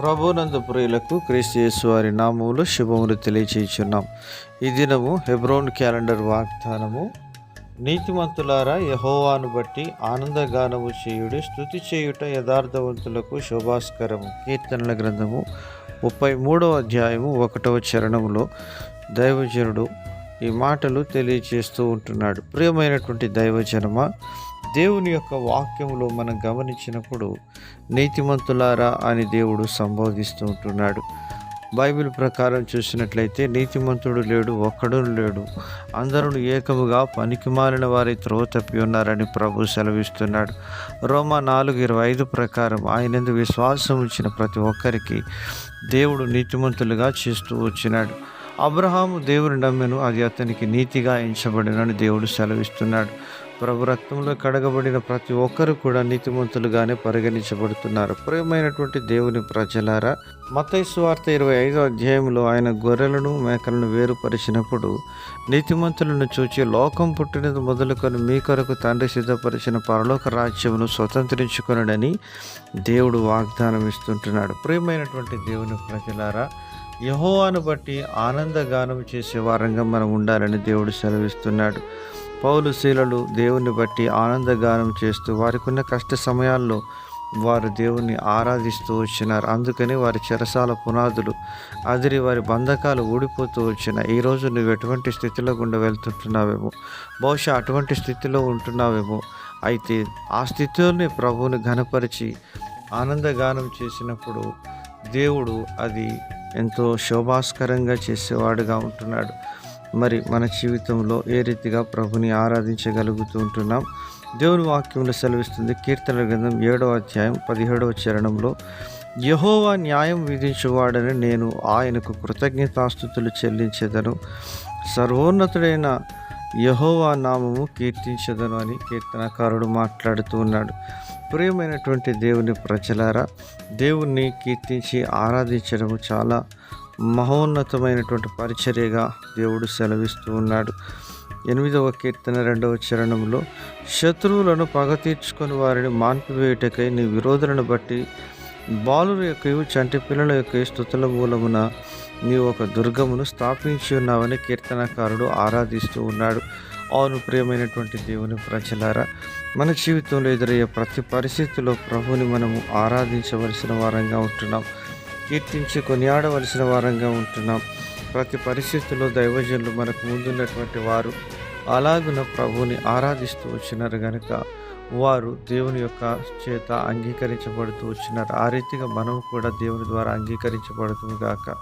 ప్రభునందు ప్రియులకు క్రీస్తు వారి నామములు శుభములు తెలియచేయుచున్నాం. ఈ దినము హెబ్రోన్ క్యాలెండర్ వాగ్దానము నీతిమంతులారా యహోవాను బట్టి ఆనందగానము చేయుడి స్థుతి చేయుట యథార్థవంతులకు శోభాస్కరము. కీర్తనల గ్రంథము ముప్పై మూడవ అధ్యాయము ఒకటవ చరణములో దైవజనుడు ఈ మాటలు తెలియచేస్తూ ఉంటున్నాడు. ప్రియమైనటువంటి దైవజనమ దేవుని యొక్క వాక్యంలో మనం గమనించినప్పుడు నీతిమంతులారా అని దేవుడు సంబోధిస్తూ ఉంటున్నాడు. బైబిల్ ప్రకారం చూసినట్లయితే నీతిమంతుడు లేడు ఒక్కడు లేడు. అందరూ ఏకముగా పనికిమాలిన వారి త్రోవ తప్పి ఉన్నారని ప్రభు సెలవిస్తున్నాడు. రోమా నాలుగు ఇరవై ఐదు ప్రకారం ఆయనందు విశ్వాసం ఉంచిన ప్రతి ఒక్కరికి దేవుడు నీతిమంతులుగా చేస్తూ వచ్చినాడు. అబ్రహాము దేవుని నమ్మెను అది అతనికి నీతిగా ఎంచబడినని దేవుడు సెలవిస్తున్నాడు. ప్రభు రక్తంలో కడగబడిన ప్రతి ఒక్కరు కూడా నీతిమంతులుగానే పరిగణించబడుతున్నారు. ప్రియమైనటువంటి దేవుని ప్రజలారా మతైసు వార్త ఇరవై ఐదో అధ్యాయంలో ఆయన గొర్రెలను మేకలను వేరుపరిచినప్పుడు నీతిమంతులను చూచి లోకం పుట్టినది మొదలుకొని మీ కొరకు తండ్రి సిద్ధపరిచిన పరలోక రాజ్యమును స్వతంత్రించుకొనడని దేవుడు వాగ్దానం ఇస్తుంటున్నాడు. ప్రియమైనటువంటి దేవుని ప్రజలారా యహోవాను బట్టి ఆనందగానం చేసే వారంగా మనం ఉండాలని దేవుడు సెలవిస్తున్నాడు. పౌలు శీలలు దేవుని బట్టి ఆనందగానం చేస్తూ వారికి ఉన్న కష్ట సమయాల్లో వారు దేవుణ్ణి ఆరాధిస్తూ వచ్చినారు. అందుకని వారి చెరసాల పునాదులు అదిరి వారి బంధకాలు ఊడిపోతూ వచ్చిన ఈరోజు నువ్వు ఎటువంటి స్థితిలో గుండా వెళ్తుంటున్నావేమో? బహుశా అటువంటి స్థితిలో ఉంటున్నావేమో? అయితే ఆ స్థితిలోనే ప్రభువుని ఘనపరిచి ఆనందగానం చేసినప్పుడు దేవుడు అది ఎంతో శోభాస్కరంగా చేసేవాడుగా ఉంటున్నాడు. మరి మన జీవితంలో ఏ రీతిగా ప్రభుని ఆరాధించగలుగుతూ ఉంటున్నాం? దేవుని వాక్యంలో సెలవిస్తుంది కీర్తన గ్రంథం ఏడవ అధ్యాయం పదిహేడవ చరణంలో యహోవా న్యాయం విధించువాడని నేను ఆయనకు కృతజ్ఞతాస్థుతులు చెల్లించేదను. సర్వోన్నతుడైన యహోవా నామము కీర్తించదను అని కీర్తనకారుడు మాట్లాడుతూ ఉన్నాడు. ప్రియమైనటువంటి దేవుని ప్రజలారా దేవుణ్ణి కీర్తించి ఆరాధించడం చాలా మహోన్నతమైనటువంటి పరిచర్యగా దేవుడు సెలవిస్తూ ఉన్నాడు. ఎనిమిదవ కీర్తన రెండవ చరణంలో శత్రువులను పగ తీర్చుకొని వారిని మాన్పివేయుటకై నీ విరోధులను బట్టి బాలుల యొక్క చంటి పిల్లల యొక్క స్థుతుల మూలమున నీవు ఒక దుర్గమును స్థాపించి ఉన్నావని కీర్తనకారుడు ఆరాధిస్తూ ఉన్నాడు. అవును ప్రియమైనటువంటి దేవుని ప్రజలారా మన జీవితంలో ఎదురయ్యే ప్రతి పరిస్థితిలో ప్రభుని మనము ఆరాధించవలసిన వారంగా ఉంటున్నాం. కీర్తించి కొనియాడవలసిన వారంగా ఉంటున్నాం. ప్రతి పరిస్థితుల్లో దైవజనులు మనకు ముందున్నటువంటి వారు. అలాగున ప్రభుని ఆరాధిస్తూ వచ్చినారు కనుక వారు దేవుని యొక్క చేత అంగీకరించబడుతూ వచ్చినారు. ఆ రీతిగా మనం కూడా దేవుని ద్వారా అంగీకరించబడుతుంది గాక.